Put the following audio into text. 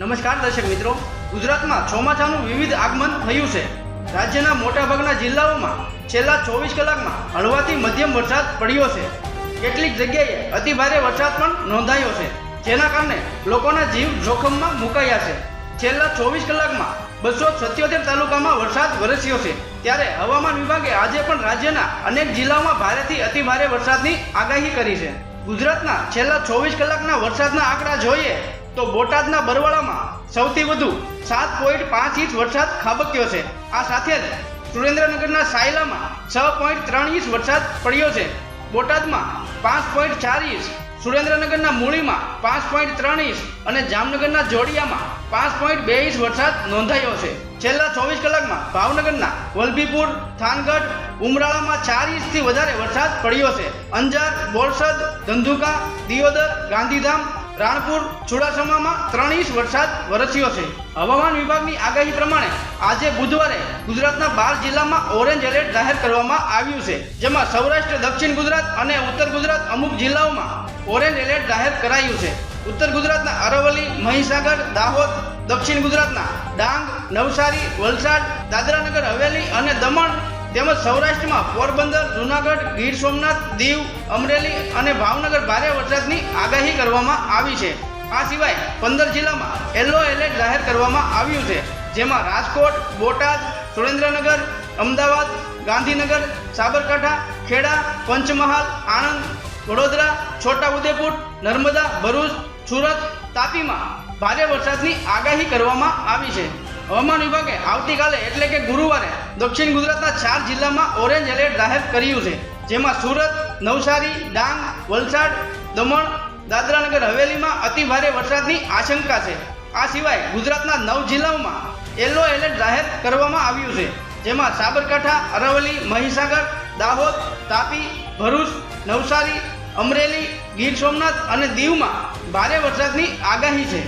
નમસ્કાર દર્શક મિત્રો. ગુજરાતમાં ચોમાસાનું વિવિધ આગમન થયું છે. રાજ્યના મોટાભાગના જિલ્લાઓમાં છેલ્લા ચોવીસ કલાકમાં હળવાથી મધ્યમ વરસાદ પડ્યો છે. કેટલીક જગ્યાએ અતિભારે વરસાદ પણ નોંધાયો છે, જેના કારણે લોકોના જીવ જોખમમાં મુકાયા છે. છેલ્લા ચોવીસ કલાકમાં બસો સત્યોતેર તાલુકામાં વરસાદ વરસ્યો છે. ત્યારે હવામાન વિભાગે આજે પણ રાજ્યના અનેક જિલ્લાઓમાં ભારેથી અતિભારે વરસાદની આગાહી કરી છે. ગુજરાતના છેલ્લા ચોવીસ કલાકના વરસાદના આંકડા જોઈએ તો બોટાદના બરવાળામાં સૌથી વધુ સાત પોઈન્ટ પાંચ ઇંચ વરસાદ ખાબક્યો છે. આ સાથે જ સુરેન્દ્રનગરના સાયલામાં છ પોઈન્ટ ત્રણ ઇંચ વરસાદ પડ્યો છે. બોટાદમાં પાંચ પોઈન્ટ ચાર ઇંચ, સુરેન્દ્રનગરના મૂળીમાં પાંચ પોઈન્ટ ત્રણ ઇંચ અને જામનગરના જોડિયામાં પાંચ પોઈન્ટ બે ઇંચ વરસાદ નોંધાયો છે. છેલ્લા ચોવીસ કલાકમાં ભાવનગરના વલભીપુર, થાનગઢ, ઉમરાળામાં ચાર ઇંચથી વધારે વરસાદ પડ્યો છે. અંજાર, બોરસદ, ધંધુકા, દિયોદર, ગાંધીધામ રાણપુર ચુડાસમામાં ત્રણ ઇંચ વરસાદ વરસ્યો છે. હવામાન વિભાગની આગાહી પ્રમાણે આજે બુધવારે ગુજરાતના બાર જિલ્લામાં ઓરેન્જ એલર્ટ જાહેર કરવામાં આવ્યું છે. જેમાં સૌરાષ્ટ્ર, દક્ષિણ ગુજરાત અને ઉત્તર ગુજરાત અમુક જિલ્લાઓમાં ઓરેન્જ એલર્ટ જાહેર કરાયું છે. ઉત્તર ગુજરાતના અરવલ્લી, મહીસાગર, દાહોદ, દક્ષિણ ગુજરાતના ડાંગ, નવસારી, વલસાડ, દાદરાનગર, હવેલી અને દમણ તેમજ સૌરાષ્ટ્રમાં પોરબંદર, જુનાગઢ, ગીર સોમનાથ, દીવ, અમરેલી અને ભાવનગર ભારે વરસાદની આગાહી કરવામાં આવી છે. આ સિવાય પંદર જિલ્લામાં યલો એલર્ટ જાહેર કરવામાં આવ્યું છે, જેમાં રાજકોટ, બોટાદ, સુરેન્દ્રનગર, અમદાવાદ, ગાંધીનગર, સાબરકાંઠા, ખેડા, પંચમહાલ, આણંદ, વડોદરા, છોટાઉદેપુર, નર્મદા, ભરૂચ, સુરત, તાપીમાં ભારે વરસાદની આગાહી કરવામાં આવી છે. હવામાન વિભાગે આવતીકાલે એટલે કે ગુરુવારે દક્ષિણ ગુજરાતના ચાર જિલ્લામાં ઓરેન્જ એલર્ટ જાહેર કર્યું છે. જેમાં સુરત, નવસારી, ડાંગ, વલસાડ, દમણ, દાદરાનગર, હવેલીમાં અતિ ભારે વરસાદની આશંકા છે. આ સિવાય ગુજરાતના નવ જિલ્લાઓમાં યલો એલર્ટ જાહેર કરવામાં આવ્યું છે. જેમાં સાબરકાંઠા, અરવલ્લી, મહીસાગર, દાહોદ, તાપી, ભરૂચ, નવસારી, અમરેલી, ગીર સોમનાથ અને દીવમાં ભારે વરસાદની આગાહી છે.